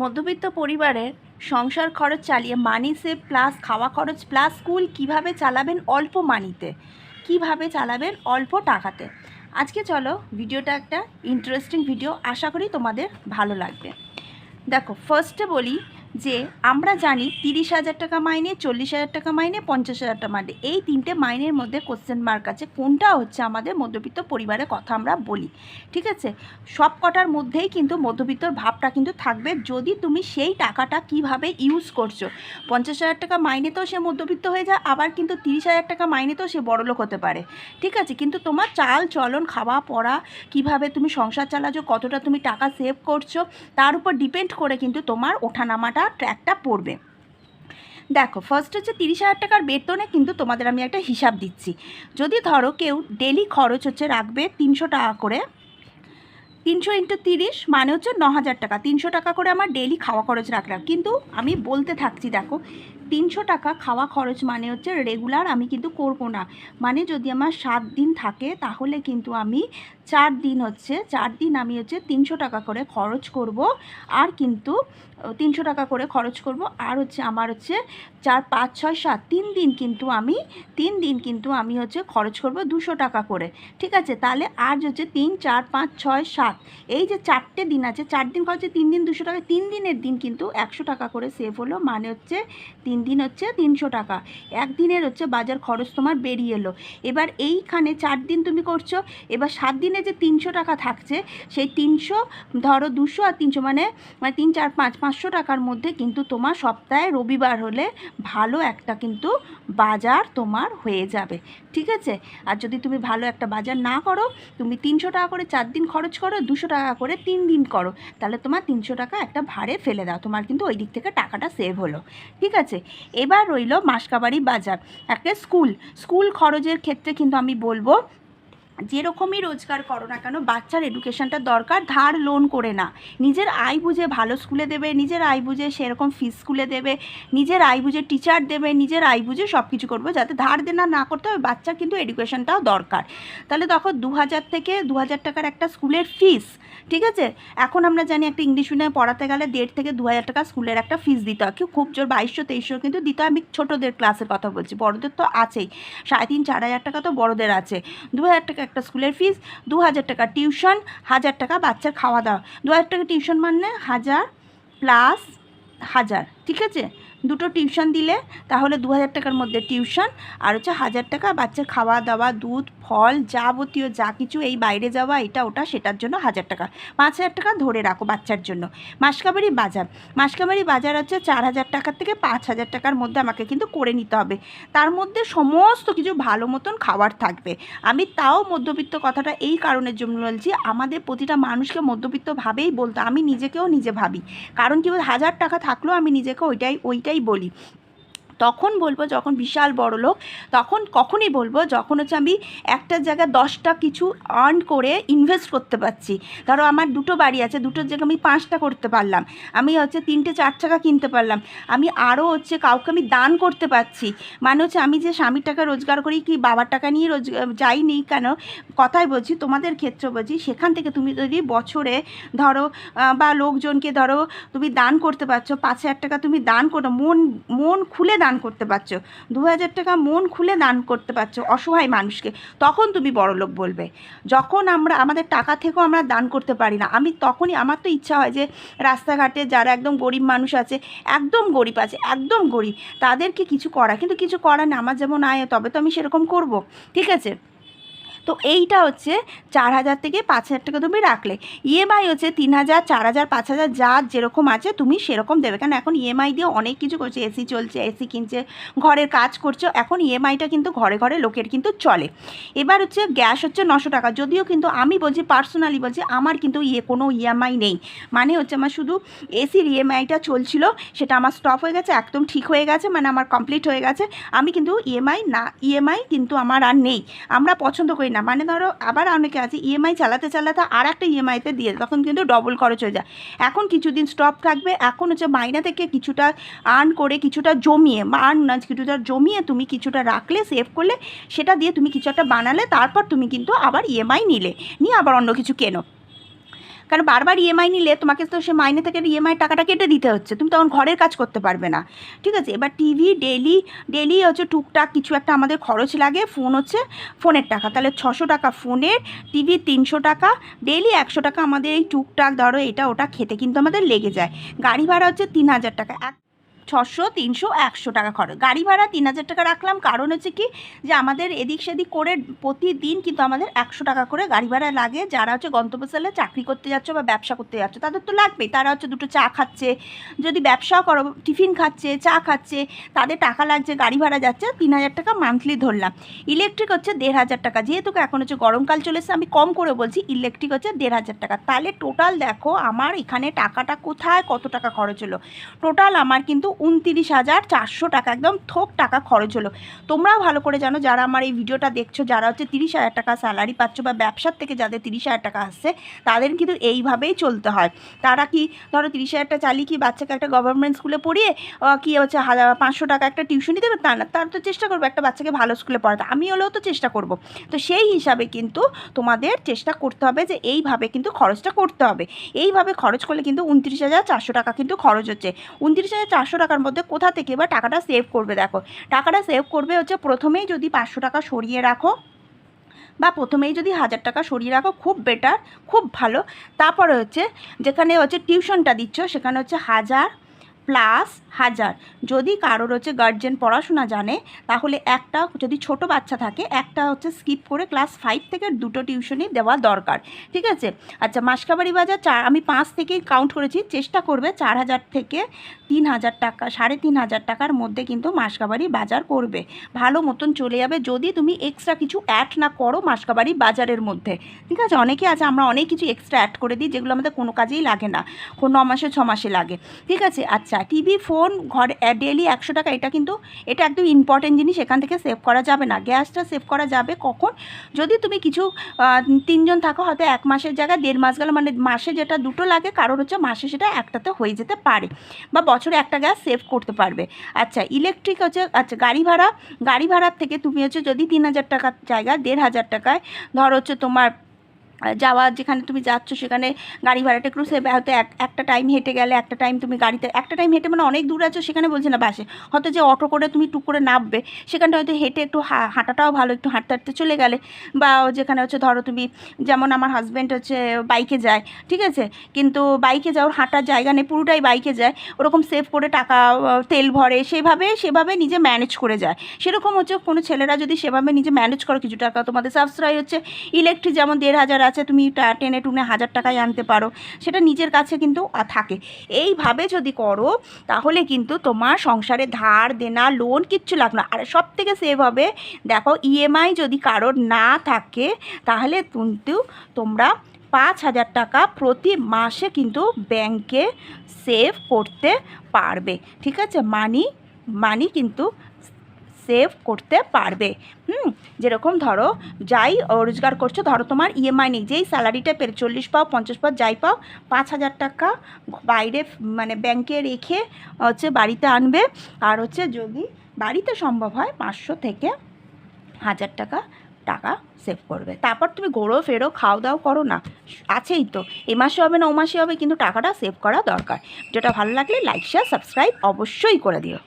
মধ্যবিত্ত পরিবারের সংসার খরচ চালিয়ে মানি সেভ প্লাস খাওয়া খরচ প্লাস স্কুল কীভাবে চালাবেন অল্প মানিতে কীভাবে চালাবেন অল্প টাকাতে? আজকে চলো ভিডিওটা একটা ইন্টারেস্টিং ভিডিও আশা করি তোমাদের ভালো লাগবে। দেখো ফার্স্টে বলি যে আমরা জানি তিরিশ হাজার টাকা মাইনে, চল্লিশ হাজার টাকা মাইনে, পঞ্চাশ হাজার টাকা মাইনে। এই তিনটে মাইনের মধ্যে কোশ্চেন মার্ক আছে। কোনটা হচ্ছে আমাদের মধ্যবিত্ত পরিবারের কথা আমরা বলি। ঠিক আছে? সব কটার মধ্যেই কিন্তু মধ্যবিত্তর ভাবটা কিন্তু থাকবে। যদি তুমি সেই টাকাটা কীভাবে ইউজ করছ? পঞ্চাশ হাজার টাকা মাইনেতেও সে মধ্যবিত্ত হয়ে যায়, আবার কিন্তু তিরিশ হাজার টাকা মাইনেতেও সে বড়লোক হতে পারে। ঠিক আছে? কিন্তু তোমার চাল, চলন, খাওয়া, পড়া, কীভাবে তুমি সংসার চালাছো, কতটা তুমি টাকা সেভ করছ, তার উপর ডিপেন্ড করে কিন্তু তোমার ওঠানামাটা ট্র্যাকটা পড়বে। দেখো ফার্স্ট হচ্ছে তিরিশ হাজার টাকার বেতনে কিন্তু তোমাদের আমি একটা হিসাব দিচ্ছি। যদি ধরো কেউ ডেলি খরচ হচ্ছে রাখবে তিনশো টাকা করে, তিনশো ইন্টু তিরিশ মানে হচ্ছে ন হাজার টাকা। তিনশো টাকা করে আমার ডেলি খাওয়া খরচ রাখলাম। কিন্তু আমি বলতে থাকছি, দেখো তিনশো টাকা খাওয়া খরচ মানে হচ্ছে রেগুলার আমি কিন্তু করব না। মানে যদি আমার সাত দিন থাকে তাহলে কিন্তু আমি চার দিন হচ্ছে, চার দিন আমি হচ্ছে তিনশো টাকা করে খরচ করব আর কিন্তু, তিনশো টাকা করে খরচ করব আর হচ্ছে আমার হচ্ছে চার, পাঁচ, ছয়, সাত, তিন দিন কিন্তু আমি, তিন দিন কিন্তু আমি হচ্ছে খরচ করব দুশো টাকা করে। ঠিক আছে? তাহলে আজ হচ্ছে তিন, চার, পাঁচ, ছয়, সাত, এই যে চারটে দিন আছে, চার দিন খরচে তিন দিন দুশো টাকা, তিন দিনের দিন কিন্তু একশো টাকা করে সেভ হলো। মানে হচ্ছে তিন দিন হচ্ছে তিনশো টাকা। একদিনের হচ্ছে বাজার খরচ তোমার বেরিয়ে এলো। এবার এইখানে চার দিন তুমি করছ, এবার সাত দিনে যে তিনশো টাকা থাকছে, সেই তিনশো, ধরো দুশো আর তিনশো মানে মানে তিন, চার, পাঁচ, পাঁচশো টাকার মধ্যে কিন্তু তোমার সপ্তাহে রবিবার হলে ভালো একটা কিন্তু বাজার তোমার হয়ে যাবে। ঠিক আছে? আর যদি তুমি ভালো একটা বাজার না করো, তুমি তিনশো টাকা করে চার দিন খরচ করো, দুশো টাকা করে তিন দিন করো, তাহলে তোমার তিনশো টাকা একটা ভাড়ে ফেলে দাও। তোমার কিন্তু ওই দিক থেকে টাকাটা সেভ হলো। ঠিক আছে? এবার রইল মাসকাবাড়ি বাজার একটা স্কুল। স্কুল খরচের ক্ষেত্রে কিন্তু আমি বলব যেরকমই রোজগার করো না কেন, বাচ্চার এডুকেশনটা দরকার, ধার লোন করে না। নিজের আয় বুঝে ভালো স্কুলে দেবে, নিজের আয় বুঝে সেরকম ফিস স্কুলে দেবে, নিজের আয় বুঝে টিচার দেবে, নিজের আয় বুঝে সব কিছু করবে, যাতে ধার দেনা না করতে হবে, বাচ্চার কিন্তু এডুকেশনটাও দরকার। তাহলে তখন দু হাজার থেকে দু হাজার টাকার একটা স্কুলের ফিস ঠিক আছে? এখন আমরা জানি একটা ইংলিশ মিডিয়ামে পড়াতে গেলে দেড় থেকে দু হাজার টাকা স্কুলের একটা ফিস দিতে হয়। কেউ খুব জোর বাইশশো, তেইশশো কিন্তু দিতে আমি ছোটোদের ক্লাসের কথা বলছি, বড়দের তো আছেই। সাড়ে তিন, চার হাজার টাকা তো বড়দের আছে। দু হাজার টাকা একটা স্কুলের ফিস দু হাজার টাকা টিউশন, হাজার টাকা বাচ্চার খাওয়া দাওয়া। দু হাজার টাকা টিউশন মানে হাজার প্লাস হাজার, ঠিক আছে? দুটো টিউশন দিলে, তাহলে দু হাজার টাকার মধ্যে টিউশন, আর হচ্ছে হাজার টাকা বাচ্চার খাওয়া দাওয়া, দুধ, ফল যাবতীয় যা কিছু এই বাইরে যাওয়া, এটা, ওটা, সেটার জন্য হাজার টাকা। পাঁচ হাজার টাকা ধরে রাখো বাচ্চার জন্য। মাসকাবাড়ি বাজার। মাসকাবাড়ি বাজার হচ্ছে চার হাজার টাকার থেকে পাঁচ হাজার টাকার মধ্যে আমাকে কিন্তু করে নিতে হবে। তার মধ্যে সমস্ত কিছু ভালো মতন খাবার থাকবে। আমি তাও মধ্যবিত্ত কথাটা এই কারণের জন্য বলছি, আমাদের প্রতিটা মানুষকে মধ্যবিত্ত ভাবেই বলতে, আমি নিজেকেও নিজে ভাবি। কারণ কি হাজার টাকা থাকলেও আমি নিজেকে ওইটাই ওইটাই বলি। তখন বলব যখন বিশাল বড় লোক, তখন কখনই বলব যখন হচ্ছে আমি একটা জায়গায় দশটা কিছু আর্ন করে ইনভেস্ট করতে পারছি। ধরো আমার দুটো বাড়ি আছে, দুটোর জায়গায় আমি পাঁচটা করতে পারলাম। আমি হচ্ছে তিনটে, চার চাকা কিনতে পারলাম। আমি আরও হচ্ছে কাউকে আমি দান করতে পারছি। মানে হচ্ছে আমি যে স্বামীর টাকা রোজগার করি কি বাবার টাকা নিয়ে রোজ যাইনি কেন? কথাই বলছি, তোমাদের ক্ষেত্রে বলছি, সেখান থেকে তুমি যদি বছরে ধরো বা লোকজনকে ধরো তুমি দান করতে পারছ, পাঁচ হাজার টাকা তুমি দান করো, মন মন খুলে দান করতে পারছ। দু হাজার টাকা মন খুলে দান করতে পারছ অসহায় মানুষকে। তখন তুমি বড়লোক বলবে। যখন আমরা, আমাদের টাকা থেকেও আমরা দান করতে পারি না, আমি তখনই, আমার তো ইচ্ছা হয় যে রাস্তাঘাটে যারা একদম গরিব মানুষ আছে, একদম গরিব আছে, একদম গরিব, তাদেরকে কিছু করা। কিন্তু কিছু করা না আমার যেমন আয়, তবে তো আমি সেরকম করব। ঠিক আছে? তো এইটা হচ্ছে চার হাজার থেকে পাঁচ হাজার টাকা তুমি রাখলে। ইএমআই হচ্ছে তিন হাজার, চার হাজার, পাঁচ হাজার যা যেরকম আছে তুমি সেরকম দেবে। কারণ এখন ইএমআই দিয়ে অনেক কিছু করছে। এসি চলছে এসি কিনছে, ঘরের কাজ করছে। এখন ইএমআইটা কিন্তু ঘরে ঘরে লোকের কিন্তু চলে। এবার হচ্ছে গ্যাস হচ্ছে নশো টাকা। যদিও কিন্তু আমি বলছি পার্সোনালি বলছি, আমার কিন্তু ইয়ে কোনো ইএমআই নেই। মানে হচ্ছে আমার শুধু এসির ইএমআইটা চলছিল, সেটা আমার স্টপ হয়ে গেছে, একদম ঠিক হয়ে গেছে মানে আমার কমপ্লিট হয়ে গেছে। আমি কিন্তু ইএমআই না ইএমআই কিন্তু আমার আর নেই। আমরা পছন্দ করি না। মানে ধরো আবার অনেকে আছে ইএমআই চালাতে চালাতে আর একটা ইএমআইতে দিয়ে তখন কিন্তু ডবল খরচ হয়ে যায়। এখন কিছুদিন স্টপ থাকবে, এখন হচ্ছে মাইনা থেকে কিছুটা আর্ন করে কিছুটা জমিয়ে আর্ন না, কিছুটা জমিয়ে তুমি কিছুটা রাখলে সেভ করলে, সেটা দিয়ে তুমি কিছু একটা বানালে, তারপর তুমি কিন্তু আবার ইএমআই নিলে, নিয়ে আবার অন্য কিছু কেনো। কারণ বারবার ইএমআই নিলে তোমাকে তো সে মাইনে থেকে ইএমআই টাকাটা কেটে দিতে হচ্ছে। তুমি তখন ঘরের কাজ করতে পারবে না। ঠিক আছে? এবার টিভি ডেলি ডেলি হচ্ছে টুকটাক কিছু একটা আমাদের খরচ লাগে। ফোন হচ্ছে ফোনের টাকা। তাহলে ছশো টাকা ফোনের টিভি তিনশো টাকা ডেলি একশো টাকা আমাদের এই টুকটাক ধরো এটা ওটা খেতে কিন্তু আমাদের লেগে যায়। গাড়ি ভাড়া হচ্ছে তিন হাজার টাকা। এক ছশো, তিনশো, একশো টাকা খরচ। গাড়ি ভাড়া তিন হাজার টাকা রাখলাম। কারণ হচ্ছে কি যে আমাদের এদিক সেদিক করে প্রতিদিন কিন্তু আমাদের একশো টাকা করে গাড়ি ভাড়া লাগে। যারা হচ্ছে গন্তব্যস্থলে চাকরি করতে যাচ্ছে বা ব্যবসা করতে যাচ্ছে, তাদের তো লাগবেই। তারা হচ্ছে দুটো চা খাচ্ছে, যদি ব্যবসাও করো, টিফিন খাচ্ছে, চা খাচ্ছে, তাদের টাকা লাগছে, গাড়ি ভাড়া যাচ্ছে, তিন হাজার টাকা মান্থলি ধরলাম। ইলেকট্রিক হচ্ছে দেড় হাজার টাকা। যেহেতু এখন হচ্ছে গরমকাল চলে এসেছে, আমি কম করে বলছি ইলেকট্রিক হচ্ছে দেড় হাজার টাকা। তাহলে টোটাল দেখো, আমার এখানে টাকাটা কোথায়, কত টাকা খরচ হলো? টোটাল আমার কিন্তু উনতিরিশ হাজার চারশো টাকা, একদম থোক টাকা খরচ হলো। তোমরাও ভালো করে জানো, যারা আমার এই ভিডিওটা দেখছ, যারা হচ্ছে তিরিশ হাজার টাকা স্যালারি পাচ্ছ বা ব্যবসার থেকে যাদের তিরিশ হাজার টাকা আসছে, তাদের কিন্তু এইভাবেই চলতে হয়। তারা কি, ধরো তিরিশ হাজার টাকা চালিয়ে কি বাচ্চাকে একটা গভর্নমেন্ট স্কুলে পড়িয়ে কি হচ্ছে হাজার পাঁচশো টাকা একটা টিউশনি দেবে? তা না, তার তো চেষ্টা করব একটা বাচ্চাকে ভালো স্কুলে পড়াতে। আমি হলেও তো চেষ্টা করব। তো সেই হিসাবে কিন্তু তোমাদের চেষ্টা করতে হবে যে এইভাবে কিন্তু খরচটা করতে হবে। এইভাবে খরচ করলে কিন্তু উনত্রিশ হাজার চারশো টাকা কিন্তু খরচ হচ্ছে। উনত্রিশ হাজার চারশো টাকার মধ্যে কোথা থেকে বা টাকাটা সেভ করবে দেখো। টাকাটা সেভ করবে হচ্ছে প্রথমেই যদি পাঁচশো টাকা সরিয়ে রাখো বা প্রথমেই যদি হাজার টাকা সরিয়ে রাখো, খুব বেটার খুব ভালো। তারপরে হচ্ছে যেখানে হচ্ছে টিউশনটা দিচ্ছ, সেখানে হচ্ছে হাজার প্লাস হাজার। যদি কারোর হচ্ছে গার্জেন পড়াশোনা জানে, তাহলে একটা যদি ছোট বাচ্চা থাকে, একটা হচ্ছে স্কিপ করে ক্লাস ফাইভ থেকে দুটো টিউশনই দেওয়া দরকার। ঠিক আছে? আচ্ছা মাসকাবাড়ি বাজার চার, আমি পাঁচ থেকেই কাউন্ট করেছি, চেষ্টা করবে চার হাজার থেকে তিন হাজার টাকা, সাড়ে তিন হাজার টাকার মধ্যে কিন্তু মাসকাবাড়ি বাজার করবে। ভালো মতন চলে যাবে। যদি তুমি এক্সট্রা কিছু অ্যাড না করো মাসকাবাড়ি বাজারের মধ্যে। ঠিক আছে? অনেকে আছে, আমরা অনেক কিছু এক্সট্রা অ্যাড করে দিই, যেগুলো আমাদের কোনো কাজেই লাগে না। কোনো ন মাসে ছ মাসে লাগে। ঠিক আছে? আচ্ছা টিভি, ফোন, ঘরে ডেলি একশো টাকা, এটা কিন্তু, এটা একদম ইম্পর্টেন্ট জিনিস, এখান থেকে সেভ করা যাবে না। গ্যাসটা সেভ করা যাবে কখন? যদি তুমি কিছু তিনজন থাকো, হয়তো এক মাসের জায়গায়, দেড় মাস গেল মানে মাসে যেটা দুটো লাগে, কারোর হচ্ছে মাসে সেটা একটাতে হয়ে যেতে পারে বা বছরে একটা গ্যাস সেভ করতে পারবে। আচ্ছা ইলেকট্রিক হচ্ছে আচ্ছা গাড়ি ভাড়া, গাড়ি ভাড়ার থেকে তুমি হচ্ছে যদি তিন হাজার টাকার জায়গায়, দেড় হাজার টাকায়, ধর হচ্ছে তোমার যাওয়া, যেখানে তুমি যাচ্ছ, সেখানে গাড়ি ভাড়াটা একটু সেভ হয়তো এক, একটা টাইম হেঁটে গেলে একটা টাইম তুমি গাড়িতে, একটা টাইম হেঁটে মানে অনেক দূর আছো, সেখানে বলছে না, বাসে। হয়তো যে অটো করে তুমি টুক করে নামবে, সেখানটা হয়তো হেঁটে একটু হাঁটাটাও ভালো, একটু হাঁটতে হাঁটতে চলে গেলে। বা যেখানে হচ্ছে, ধরো তুমি যেমন আমার হাজব্যান্ড হচ্ছে বাইকে যায়, ঠিক আছে? কিন্তু বাইকে যাওয়ার হাঁটার জায়গা নেই, পুরোটাই বাইকে যায়। ওরকম সেভ করে টাকা তেল ভরে, সেভাবে সেভাবে নিজে ম্যানেজ করে যায়। সেরকম হচ্ছে, কোনো ছেলেরা যদি সেভাবে নিজে ম্যানেজ করো, কিছু টাকা তোমাদের সাবস্ক্রাইব হচ্ছে। ইলেকট্রিক যেমন দেড় হাজার আছে তুমি টেনে টুনে হাজার টাকায় আনতে পারো, সেটা নিজের কাছে কিন্তু থাকে। এইভাবে যদি করো, তাহলে কিন্তু তোমার সংসারে ধার দেনা, লোন কিচ্ছু লাগবে না। আর সব থেকে সেভ হবে, দেখো ইএমআই যদি কারোর না থাকে, তাহলে কিন্তু তোমরা পাঁচ হাজার টাকা প্রতি মাসে কিন্তু ব্যাংকে সেভ করতে পারবে। ঠিক আছে? মানি মানি কিন্তু সেভ করতে পারবে। হুম? যেরকম ধরো, যাই রোজগার করছ, ধরো তোমার ইএমআই নেই, যেই স্যালারিটা পেরে চল্লিশ পাও, পঞ্চাশ পাও, যাই পাও, পাঁচ হাজার টাকা বাইরে মানে ব্যাংকে রেখে হচ্ছে বাড়িতে আনবে। আর হচ্ছে যদি বাড়িতে সম্ভব হয়, পাঁচশো থেকে হাজার টাকা টাকা সেভ করবে। তারপর তুমি ঘোরো ফেরো খাও দাও করো না, আছেই তো। এ মাসে হবে না, ও মাসে হবে, কিন্তু টাকাটা সেভ করা দরকার। যেটা ভালো লাগলে লাইক শেয়ার সাবস্ক্রাইব অবশ্যই করে দিও।